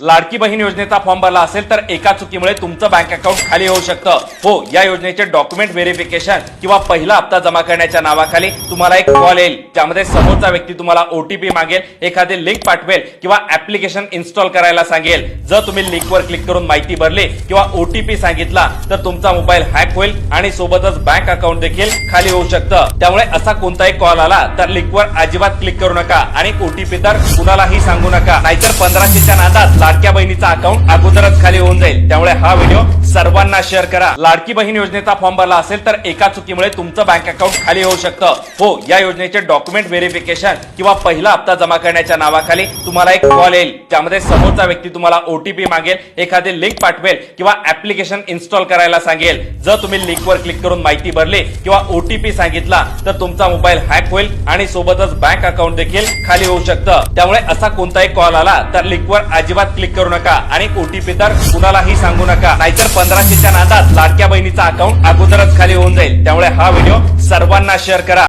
लाडकी बहीण योजनेचा फॉर्म भरला असेल तर एका चुकीमुळे तुमचं बँक अकाउंट खाली होऊ शकतं. हो या योजनेचे डॉक्युमेंट व्हेरिफिकेशन किंवा पहिला हप्ता जमा करण्याच्या नावाखाली तुम्हाला एक कॉल येईल. ज्यामध्ये समोरचा व्यक्ती तुम्हाला ओटीपी मागेल एखादी लिंक पाठवेल किंवा ऍप्लिकेशन इन्स्टॉल करायला सांगेल. जर तुम्ही लिंकवर क्लिक करून माहिती भरली किंवा ओटीपी सांगितला तर तुमचा मोबाईल हॅक होईल आणि सोबतच बँक अकाउंट देखील खाली होऊ शकतं. त्यामुळे असा कोणताही कॉल आला तर लिंकवर अजिबात क्लिक करू नका आणि ओटीपी तर कुणालाही सांगू नका. नाहीतर पंधराशेच्या नादात लाडक्या बहिणीचा अकाउंट अगोदरच खाली होऊन जाईल. त्यामुळे हा व्हिडिओ सर्वांना शेअर करा. लाडकी बहीण योजनेचा फॉर्म भरला असेल तर एका चुकीमुळे तुमचं बँक अकाउंट खाली होऊ शकतं. हो या योजनेचे डॉक्युमेंट व्हेरिफिकेशन किंवा पहिला हप्ता जमा करण्याच्या नावाखाली तुम्हाला एक कॉल येईल. त्यामध्ये समोरचा व्यक्ती तुम्हाला ओटीपी मागेल एखादी लिंक पाठवेल किंवा ऍप्लिकेशन इन्स्टॉल करायला सांगेल. जर तुम्ही लिंकवर क्लिक करून माहिती भरली किंवा ओटीपी सांगितला तर तुमचा मोबाईल हॅक होईल आणि सोबतच बँक अकाउंट देखील खाली होऊ शकतं. त्यामुळे असा कोणताही कॉल आला तर लिंकवर अजिबात क्लिक करू नका आणि ओटीपी तर कुणालाही सांगू नका. नाहीतर पंधराशेच्या नादात लाडक्या बहिणीचा अकाउंट अगोदरच खाली होऊन जाईल. त्यामुळे हा व्हिडिओ सर्वांना शेअर करा.